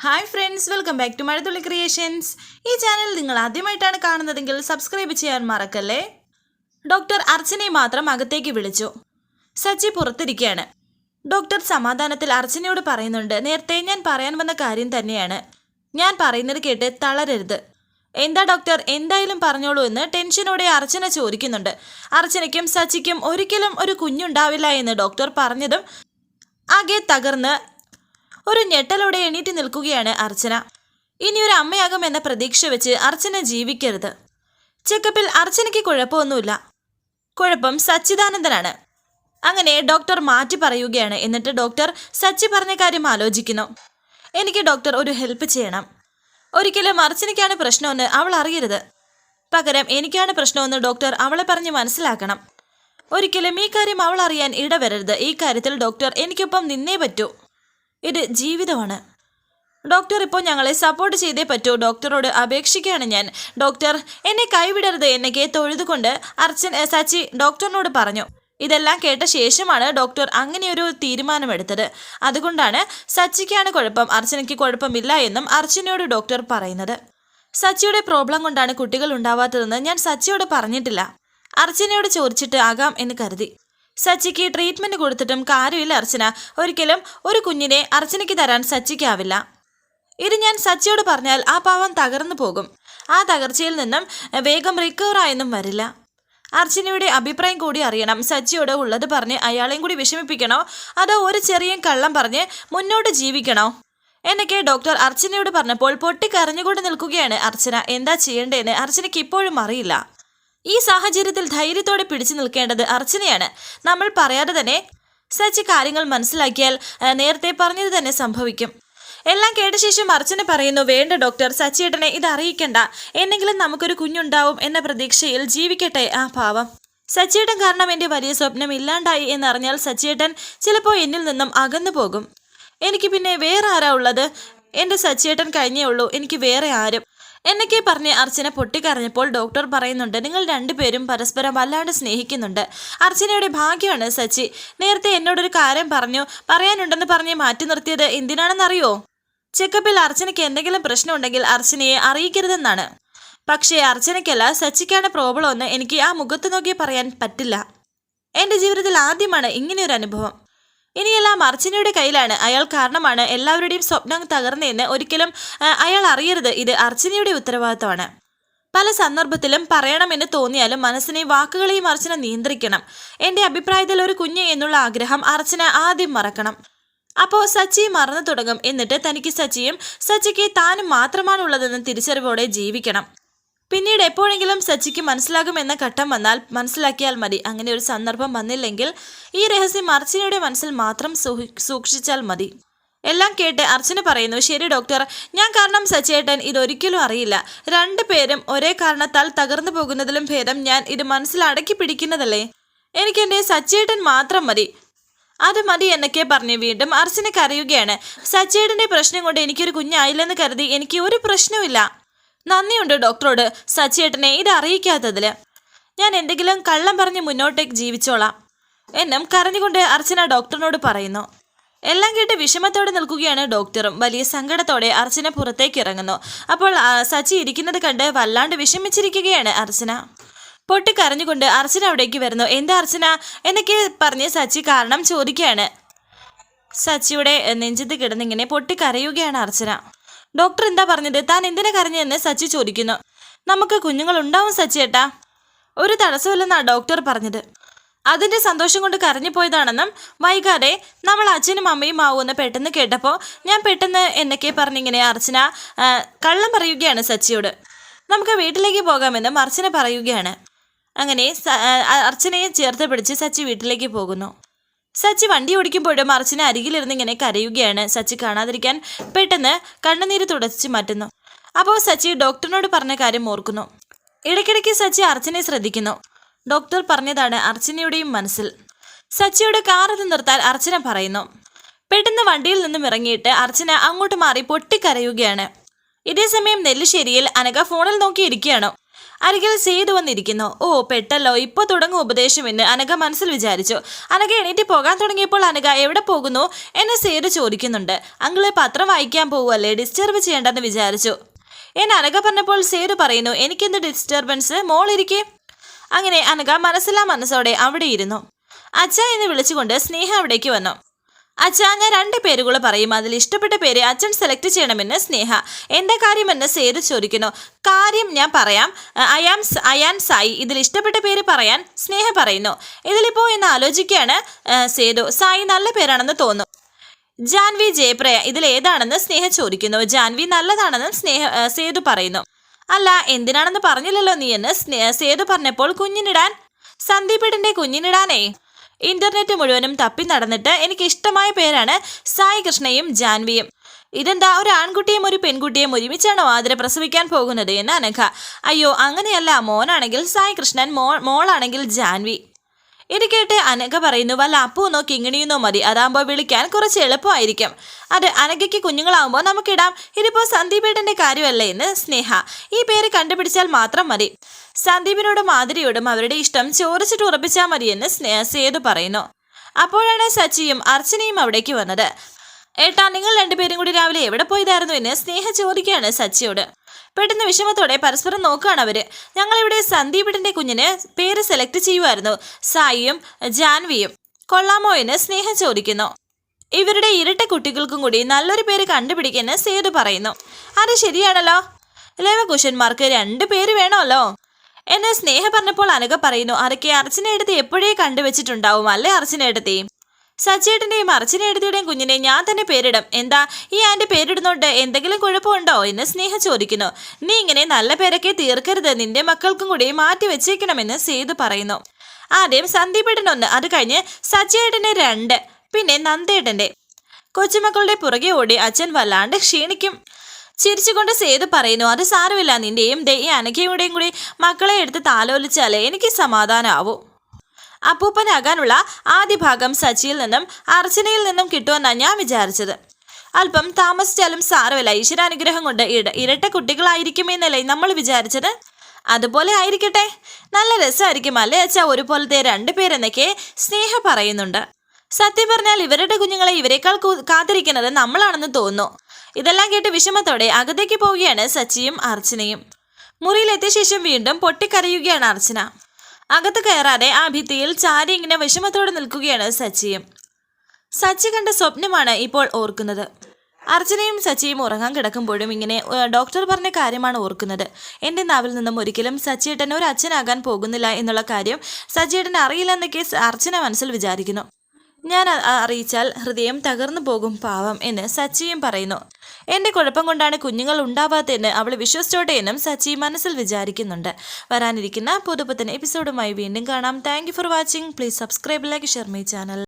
Hi friends welcome back to Mazhathulli creations ഈ channel നിങ്ങൾ ആദ്യമായിട്ടാണ് കാണുന്നതെങ്കിൽ സബ്സ്ക്രൈബ് ചെയ്യാൻ മറക്കല്ലേ? ഡോക്ടർ അർച്ചനയെ മാത്രം അകത്തേക്ക് വിളിച്ചു. സച്ചി പുറത്തിരിക്കുകയാണ്. ഡോക്ടർ സമാധാനത്തിൽ അർച്ചനയോട് പറയുന്നുണ്ട് നേരത്തെ ഞാൻ പറയാൻ വന്ന കാര്യം തന്നെയാണ്. ഞാൻ പറയുന്നത് കേട്ട് തളരരുത്. എന്താ ഡോക്ടർ എന്തായാലും പറഞ്ഞോളൂ എന്ന് ടെൻഷനോടെ അർച്ചന ചോദിക്കുന്നുണ്ട്. അർച്ചനയ്ക്കും സച്ചിക്കും ഒരിക്കലും ഒരു കുഞ്ഞുണ്ടാവില്ല എന്ന് ഡോക്ടർ പറഞ്ഞതും ആകെ തകർന്ന് ഒരു ഞെട്ടലോടെ എണീറ്റ് നിൽക്കുകയാണ് അർച്ചന. ഇനിയൊരു അമ്മയാകും എന്ന പ്രതീക്ഷ വെച്ച് അർച്ചന ജീവിക്കരുത്. ചെക്കപ്പിൽ അർച്ചനയ്ക്ക് കുഴപ്പമൊന്നുമില്ല. കുഴപ്പം സച്ചിദാനന്ദനാണ്. അങ്ങനെ ഡോക്ടർ മാറ്റി പറയുകയാണ്. എന്നിട്ട് ഡോക്ടർ സച്ചി പറഞ്ഞ കാര്യം ആലോചിക്കുന്നു. എനിക്ക് ഡോക്ടർ ഒരു ഹെൽപ്പ് ചെയ്യണം. ഒരിക്കലും അർച്ചനയ്ക്കാണ് പ്രശ്നമെന്ന് അവൾ അറിയരുത്. പകരം എനിക്കാണ് പ്രശ്നമെന്ന് ഡോക്ടർ അവളെ പറഞ്ഞ് മനസ്സിലാക്കണം. ഒരിക്കലും ഈ കാര്യം അവൾ അറിയാൻ ഇടവരരുത്. ഈ കാര്യത്തിൽ ഡോക്ടർ എനിക്കൊപ്പം നിന്നേ പറ്റൂ. ഇത് ജീവിതമാണ്. ഡോക്ടർ ഇപ്പോൾ ഞങ്ങളെ സപ്പോർട്ട് ചെയ്തേ പറ്റൂ. ഡോക്ടറോട് അപേക്ഷിക്കുകയാണ് ഞാൻ. ഡോക്ടർ എന്നെ കൈവിടരുത് എന്നൊക്കെ തൊഴുതുകൊണ്ട് അർച്ചൻ സച്ചി ഡോക്ടറിനോട് പറഞ്ഞു. ഇതെല്ലാം കേട്ട ശേഷമാണ് ഡോക്ടർ അങ്ങനെയൊരു തീരുമാനമെടുത്തത്. അതുകൊണ്ടാണ് സച്ചിക്കാണ് കുഴപ്പം. അർച്ചനയ്ക്ക് കുഴപ്പമില്ല എന്നും അർച്ചനയോട് ഡോക്ടർ പറയുന്നത്. സച്ചിയുടെ പ്രോബ്ലം കൊണ്ടാണ് കുട്ടികൾ ഉണ്ടാവാത്തതെന്ന് ഞാൻ സച്ചിയോട് പറഞ്ഞിട്ടില്ല. അർച്ചനയോട് ചോദിച്ചിട്ട് ആകാം എന്ന് കരുതി. സച്ചിക്ക് ട്രീറ്റ്മെന്റ് കൊടുത്തിട്ടും കാര്യമില്ല അർച്ചന. ഒരിക്കലും ഒരു കുഞ്ഞിനെ അർച്ചനയ്ക്ക് തരാൻ സച്ചിക്കാവില്ല. ഇത് ഞാൻ സച്ചിയോട് പറഞ്ഞാൽ ആ പാവം തകർന്നു പോകും. ആ തകർച്ചയിൽ നിന്നും വേഗം റിക്കവർ ആയെന്നും വരില്ല. അർച്ചനയുടെ അഭിപ്രായം കൂടി അറിയണം. സച്ചിയോട് ഉള്ളത് പറഞ്ഞ് അയാളെയും കൂടി വിഷമിപ്പിക്കണോ? അതോ ഒരു ചെറിയ കള്ളം പറഞ്ഞ് മുന്നോട്ട് ജീവിക്കണോ? എന്നൊക്കെ ഡോക്ടർ അർച്ചനയോട് പറഞ്ഞപ്പോൾ പൊട്ടിക്കരഞ്ഞുകൊണ്ട് നിൽക്കുകയാണ് അർച്ചന. എന്താ ചെയ്യേണ്ടതെന്ന് അർച്ചനയ്ക്ക് ഇപ്പോഴും അറിയില്ല. ഈ സാഹചര്യത്തിൽ ധൈര്യത്തോടെ പിടിച്ചു നിൽക്കേണ്ടത് അർച്ചനയാണ്. നമ്മൾ പറയാതെ തന്നെ സച്ചി കാര്യങ്ങൾ മനസ്സിലാക്കിയാൽ നേരത്തെ പറഞ്ഞത് തന്നെ സംഭവിക്കും. എല്ലാം കേട്ട ശേഷം അർച്ചന പറയുന്നു വേണ്ട ഡോക്ടർ സച്ചിയേട്ടനെ ഇത് അറിയിക്കണ്ട. എന്നെങ്കിലും നമുക്കൊരു കുഞ്ഞുണ്ടാവും എന്ന പ്രതീക്ഷയിൽ ജീവിക്കട്ടെ ആ പാവം. സച്ചിയേട്ടൻ കാരണം എന്റെ വലിയ സ്വപ്നം ഇല്ലാണ്ടായി എന്നറിഞ്ഞാൽ സച്ചിയേട്ടൻ ചിലപ്പോൾ എന്നിൽ നിന്നും അകന്നു പോകും. എനിക്ക് പിന്നെ വേറെ ആരാ ഉള്ളത്? എന്റെ സച്ചിയേട്ടൻ കഴിഞ്ഞേ ഉള്ളൂ എനിക്ക് വേറെ ആരും. എന്നൊക്കെ പറഞ്ഞ് അർച്ചന പൊട്ടിക്കരഞ്ഞപ്പോൾ ഡോക്ടർ പറയുന്നുണ്ട് നിങ്ങൾ രണ്ടുപേരും പരസ്പരം വല്ലാണ്ട് സ്നേഹിക്കുന്നുണ്ട്. അർച്ചനയുടെ ഭാഗ്യമാണ് സച്ചി. നേരത്തെ എന്നോടൊരു കാര്യം പറഞ്ഞു. പറയാനുണ്ടെന്ന് പറഞ്ഞ് മാറ്റി നിർത്തിയത് എന്തിനാണെന്നറിയോ? ചെക്കപ്പിൽ അർച്ചനയ്ക്ക് എന്തെങ്കിലും പ്രശ്നമുണ്ടെങ്കിൽ അർച്ചനയെ അറിയിക്കരുതെന്നാണ്. പക്ഷേ അർച്ചനയ്ക്കല്ല സച്ചിക്കാണ് പ്രോബ്ലം എന്ന് എനിക്ക് ആ മുഖത്ത് നോക്കി പറയാൻ പറ്റില്ല. എന്റെ ജീവിതത്തിൽ ആദ്യമാണ് ഇങ്ങനെയൊരു അനുഭവം. ഇനിയെല്ലാം അർച്ചനയുടെ കയ്യിലാണ്. അയാൾ കാരണമാണ് എല്ലാവരുടെയും സ്വപ്നം തകർന്നതെന്ന് ഒരിക്കലും അയാൾ അറിയരുത്. ഇത് അർച്ചനയുടെ ഉത്തരവാദിത്തമാണ് പല സന്ദർഭത്തിലും പറയണമെന്ന് തോന്നിയാലും മനസ്സിനെ വാക്കുകളെയും അർച്ചന നിയന്ത്രിക്കണം. എന്റെ അഭിപ്രായത്തിൽ ഒരു കുഞ്ഞ് എന്നുള്ള ആഗ്രഹം അർച്ചന ആദ്യം മറക്കണം. അപ്പോൾ സച്ചി മറന്നു തുടങ്ങും. എന്നിട്ട് തനിക്ക് സച്ചിയും സച്ചിക്ക് താനും മാത്രമാണുള്ളതെന്ന് തിരിച്ചറിവോടെ ജീവിക്കണം. പിന്നീട് എപ്പോഴെങ്കിലും സച്ചിക്ക് മനസ്സിലാകുമെന്ന ഘട്ടം വന്നാൽ മനസ്സിലാക്കിയാൽ മതി. അങ്ങനെ ഒരു സന്ദർഭം വന്നില്ലെങ്കിൽ ഈ രഹസ്യം അർച്ചനയുടെ മനസ്സിൽ മാത്രം സൂക്ഷിച്ചാൽ മതി. എല്ലാം കേട്ട് അർച്ചന പറയുന്നു ശരി ഡോക്ടർ ഞാൻ കാരണം സച്ചേട്ടൻ ഇതൊരിക്കലും അറിയില്ല. രണ്ടു പേരും ഒരേ കാരണത്താൽ തകർന്നു പോകുന്നതിലും ഭേദം ഞാൻ ഇത് മനസ്സിൽ അടക്കി പിടിക്കുന്നതല്ലേ? എനിക്ക് എന്റെ സച്ചേട്ടൻ മാത്രം മതി. അത് മതി എന്നൊക്കെ പറഞ്ഞ് വീണ്ടും അർച്ചന കരയുകയാണ്. സച്ചേട്ടന്റെ പ്രശ്നം കൊണ്ട് എനിക്കൊരു കുഞ്ഞായില്ലെന്ന് കരുതി എനിക്ക് ഒരു പ്രശ്നവുമില്ല. നന്ദിയുണ്ട് ഡോക്ടറോട് സച്ചിയേട്ടനെ ഇത് അറിയിക്കാത്തതിൽ ഞാൻ എന്തെങ്കിലും കള്ളം പറഞ്ഞ് മുന്നോട്ടേക്ക് ജീവിച്ചോളാം. എന്നും കരഞ്ഞുകൊണ്ട് അർച്ചന ഡോക്ടറിനോട് പറയുന്നു. എല്ലാം കേട്ട് വിഷമത്തോടെ നിൽക്കുകയാണ് ഡോക്ടറും. വലിയ സങ്കടത്തോടെ അർച്ചന പുറത്തേക്ക് ഇറങ്ങുന്നു. അപ്പോൾ സച്ചി ഇരിക്കുന്നത് കണ്ട് വല്ലാണ്ട് വിഷമിച്ചിരിക്കുകയാണ് അർച്ചന. പൊട്ടി കരഞ്ഞുകൊണ്ട് അർച്ചന അവിടേക്ക് വരുന്നു. എന്താ അർച്ചന? എന്നൊക്കെ പറഞ്ഞ് സച്ചി കാരണം ചോദിക്കുകയാണ്. സച്ചിയുടെ നെഞ്ചത്ത് കിടന്നിങ്ങനെ പൊട്ടിക്കരയുകയാണ് അർച്ചന. ഡോക്ടർ എന്താ പറഞ്ഞത്? താൻ എന്തിനാ കരഞ്ഞെന്ന് സച്ചി ചോദിക്കുന്നു. നമുക്ക് കുഞ്ഞുങ്ങൾ ഉണ്ടാവും സച്ചിയേട്ടാ ഒരു തടസ്സമില്ലെന്നാണ് ഡോക്ടർ പറഞ്ഞത്. അതിന്റെ സന്തോഷം കൊണ്ട് കരഞ്ഞു പോയതാണെന്നും വൈകാതെ നമ്മൾ അച്ഛനും അമ്മയും ആവുമെന്ന് പെട്ടെന്ന് കേട്ടപ്പോൾ ഞാൻ പെട്ടെന്ന് എന്നൊക്കെ പറഞ്ഞിങ്ങനെ അർച്ചന കള്ളം പറയുകയാണ് സച്ചിയോട്. നമുക്ക് വീട്ടിലേക്ക് പോകാമെന്നും അർച്ചന പറയുകയാണ്. അങ്ങനെ അർച്ചനയെ ചേർത്ത് പിടിച്ച് സച്ചി വീട്ടിലേക്ക് പോകുന്നു. സച്ചി വണ്ടി ഓടിക്കുമ്പോഴും അർച്ചന അരികിലിരുന്ന് ഇങ്ങനെ കരയുകയാണ്. സച്ചി കാണാതിരിക്കാൻ പെട്ടെന്ന് കണ്ണുനീര് തുടച്ച് മാറ്റുന്നു. അപ്പോൾ സച്ചി ഡോക്ടറിനോട് പറഞ്ഞ കാര്യം ഓർക്കുന്നു. ഇടയ്ക്കിടയ്ക്ക് സച്ചി അർച്ചനയെ ശ്രദ്ധിക്കുന്നു. ഡോക്ടർ പറഞ്ഞതാണ് അർച്ചനയുടെയും മനസ്സിൽ. സച്ചിയുടെ കാർ ഇത് നിർത്താൻ അർച്ചന പറയുന്നു. പെട്ടെന്ന് വണ്ടിയിൽ നിന്നും ഇറങ്ങിയിട്ട് അർച്ചന അങ്ങോട്ട് മാറി പൊട്ടിക്കരയുകയാണ്. ഇതേസമയം നെല്ലിശ്ശേരിയിൽ അനക ഫോണിൽ നോക്കിയിരിക്കുകയാണ്. അരികിൽ സേതു വന്നിരിക്കുന്നു. ഓ പെട്ടല്ലോ. ഇപ്പൊ തുടങ്ങും ഉപദേശം എന്ന് അനഘ മനസ്സിൽ വിചാരിച്ചു. അനഘ എണീറ്റ് പോകാൻ തുടങ്ങിയപ്പോൾ അനഘ എവിടെ പോകുന്നു? എന്ന് സേതു ചോദിക്കുന്നുണ്ട്. അങ്കിളെ പത്രം വായിക്കാൻ പോവുമല്ലേ ഡിസ്റ്റർബ് ചെയ്യേണ്ടെന്ന് വിചാരിച്ചു. എന്നെ അനഘ പറഞ്ഞപ്പോൾ സേതു പറയുന്നു എനിക്കെന്ത് ഡിസ്റ്റർബൻസ്? മോളിരിക്കേ അങ്ങനെ അനഘ മനസ്സിലാ മനസ്സോടെ അവിടെ ഇരുന്നു. അച്ഛ എന്ന് വിളിച്ചുകൊണ്ട് സ്നേഹ അവിടേക്ക് വന്നു. അച്ഛാ ഞാൻ രണ്ട് പേരുകൾ പറയും. അതിൽ ഇഷ്ടപ്പെട്ട പേര് അച്ഛൻ സെലക്ട് ചെയ്യണമെന്ന് സ്നേഹ. എന്താ കാര്യമെന്ന് സേതു ചോദിക്കുന്നു. കാര്യം ഞാൻ പറയാം. ഐ അയാം അയാൻ സായി ഇതിൽ ഇഷ്ടപ്പെട്ട പേര് പറയാൻ സ്നേഹ പറയുന്നു. ഇതിലിപ്പോ എന്ന് ആലോചിക്കുകയാണ് സേതു. സായി നല്ല പേരാണെന്ന് തോന്നുന്നു. ജാൻവി ജയപ്രയ ഇതിൽ ഏതാണെന്ന് സ്നേഹ ചോദിക്കുന്നു. ജാൻവി നല്ലതാണെന്ന് സ്നേഹ സേതു പറയുന്നു. അല്ല എന്തിനാണെന്ന് പറഞ്ഞില്ലല്ലോ നീ എന്ന് സേതു പറഞ്ഞപ്പോൾ കുഞ്ഞിനിടാൻ സന്ദീപിടിന്റെ കുഞ്ഞിനിടാനേ. ഇന്റർനെറ്റ് മുഴുവനും തപ്പി നടന്നിട്ട് എനിക്ക് ഇഷ്ടമായ പേരാണ് സായി കൃഷ്ണയും ജാൻവിയും. ഇതെന്താ ഒരു ആൺകുട്ടിയും ഒരു പെൺകുട്ടിയും ഒരുമിച്ചാണോ ആതിര പ്രസവിക്കാൻ പോകുന്നത് എന്ന് അനഘ. അയ്യോ അങ്ങനെയല്ല മോനാണെങ്കിൽ സായി കൃഷ്ണൻ മോ മോളാണെങ്കിൽ ജാൻവി. ഇത് കേട്ട് അനഘ പറയുന്നു വല്ല അപ്പൂന്നോ കിങ്ങിണിയെന്നോ മതി. അതാകുമ്പോൾ വിളിക്കാൻ കുറച്ച് എളുപ്പമായിരിക്കും. അത് അനഘയ്ക്ക് കുഞ്ഞുങ്ങളാവുമ്പോൾ നമുക്കിടാം. ഇതിപ്പോൾ സന്ദീപേട്ടന്റെ കാര്യമല്ലേ എന്ന് സ്നേഹ. ഈ പേര് കണ്ടുപിടിച്ചാൽ മാത്രം മതി. സന്ദീപിനോടും മാതിരിയോടും അവരുടെ ഇഷ്ടം ചോദിച്ചിട്ട് ഉറപ്പിച്ചാൽ മതിയെന്ന് സ്നേഹ സേതു പറയുന്നു. അപ്പോഴാണ് സച്ചിയും അർച്ചനയും അവിടേക്ക് വന്നത്. ഏട്ടാ നിങ്ങൾ രണ്ടുപേരും കൂടി രാവിലെ എവിടെ പോയതായിരുന്നു? എന്ന് സ്നേഹ ചോദിക്കുകയാണ് സച്ചിയോട്. പെട്ടെന്ന് വിഷമത്തോടെ പരസ്പരം നോക്കുകയാണ് അവർ ഞങ്ങളിവിടെ സന്ദീപിടിന്റെ കുഞ്ഞിന് പേര് സെലക്ട് ചെയ്യുമായിരുന്നു സായിയും ജാൻവിയും. കൊള്ളാമോ എന്ന് സ്നേഹ ചോദിക്കുന്നു. ഇവരുടെ ഇരട്ട കുട്ടികൾക്കും കൂടി നല്ലൊരു പേര് കണ്ടുപിടിക്കുമെന്ന് സേതു പറയുന്നു. അത് ശരിയാണല്ലോ. ലവകുശന്മാർക്ക് രണ്ട് പേര് വേണമല്ലോ. എന്ന് സ്നേഹ പറഞ്ഞപ്പോൾ അനുക പറയുന്നു അതൊക്കെ അർച്ചനയെടുത്ത് എപ്പോഴേ കണ്ടുവച്ചിട്ടുണ്ടാവും? അല്ലേ അർച്ചനയെടുത്തി സച്ചേട്ടന്റെയും അർച്ചനയെടുത്തിയുടെയും കുഞ്ഞിനെ ഞാൻ തന്നെ പേരിടും. എന്താ? ഈ ആന്റെ പേരിടുന്നോണ്ട് എന്തെങ്കിലും കുഴപ്പമുണ്ടോ? എന്ന് സ്നേഹ ചോദിക്കുന്നു. നീ ഇങ്ങനെ നല്ല പേരൊക്കെ തീർക്കരുത്. നിന്റെ മക്കൾക്കും കൂടി മാറ്റി വെച്ചേക്കണമെന്ന് സേതു പറയുന്നു. ആദ്യം സന്ദീപേട്ടനൊന്ന് അത് കഴിഞ്ഞ് സച്ചേട്ടന് രണ്ട്. പിന്നെ നന്ദേട്ടന്റെ. കൊച്ചുമക്കളുടെ പുറകെ ഓടി അച്ഛൻ വല്ലാണ്ട് ക്ഷീണിക്കും. ചിരിച്ചുകൊണ്ട് സേതു പറയുന്നു അത് സാരമില്ല. നിന്റെയും ദൈ അനഘയുടെയും കൂടി മക്കളെ എടുത്ത് താലോലിച്ചാലേ എനിക്ക് സമാധാനമാവൂ അപ്പൂപ്പനാകാനുള്ള ആദ്യ ഭാഗം സച്ചിയിൽ നിന്നും അർച്ചനയിൽ നിന്നും കിട്ടുമെന്നാണ് ഞാൻ വിചാരിച്ചത്. അല്പം താമസിച്ചാലും സാരമില്ല. ഈശ്വരാനുഗ്രഹം കൊണ്ട് ഇട ഇരട്ട കുട്ടികളായിരിക്കുമെന്നല്ലേ നമ്മൾ വിചാരിച്ചത്? അതുപോലെ ആയിരിക്കട്ടെ. നല്ല രസമായിരിക്കും അല്ലേ അച്ഛ? ഒരുപോലത്തെ രണ്ടുപേരെന്നൊക്കെ സ്നേഹ പറയുന്നുണ്ട്. സത്യം പറഞ്ഞാൽ ഇവരുടെ കുഞ്ഞുങ്ങളെ ഇവരെക്കാൾ കാത്തിരിക്കുന്നത് നമ്മളാണെന്ന് തോന്നുന്നു. ഇതെല്ലാം കേട്ട് വിഷമത്തോടെ അകത്തേക്ക് പോവുകയാണ് സച്ചിയും അർച്ചനയും. മുറിയിലെത്തിയ ശേഷം വീണ്ടും പൊട്ടിക്കരയുകയാണ് അർച്ചന. അകത്ത് കയറാതെ ആ ഭിത്തിയിൽ ചാരി ഇങ്ങനെ വിഷമത്തോടെ നിൽക്കുകയാണ് സച്ചിയും. സച്ചി കണ്ട സ്വപ്നമാണ് ഇപ്പോൾ ഓർക്കുന്നത്. അർച്ചനയും സച്ചിയും ഉറങ്ങാൻ കിടക്കുമ്പോഴും ഇങ്ങനെ ഡോക്ടർ പറഞ്ഞ കാര്യമാണ് ഓർക്കുന്നത്. എന്റെ നാവിൽ നിന്നും ഒരിക്കലും സച്ചിയേട്ടൻ ഒരു അച്ഛനാകാൻ പോകുന്നില്ല എന്നുള്ള കാര്യം സച്ചിയേട്ടൻ അറിയില്ലെന്നൊക്കെ അർച്ചന മനസ്സിൽ വിചാരിക്കുന്നു. ഞാൻ അറിയിച്ചാൽ ഹൃദയം തകർന്നു പോകും പാവം എന്ന് സച്ചിയും പറയുന്നു. എന്റെ കുഴപ്പം കൊണ്ടാണ് കുഞ്ഞുങ്ങൾ ഉണ്ടാവാത്തതെന്ന് അവൾ വിശ്വസിച്ചോട്ടെ എന്നും സച്ചി മനസ്സിൽ വിചാരിക്കുന്നുണ്ട്. വരാനിരിക്കുന്ന പുതുപുത്തൻ എപ്പിസോഡുമായി വീണ്ടും കാണാം. Thank for watching please subscribe like share my channel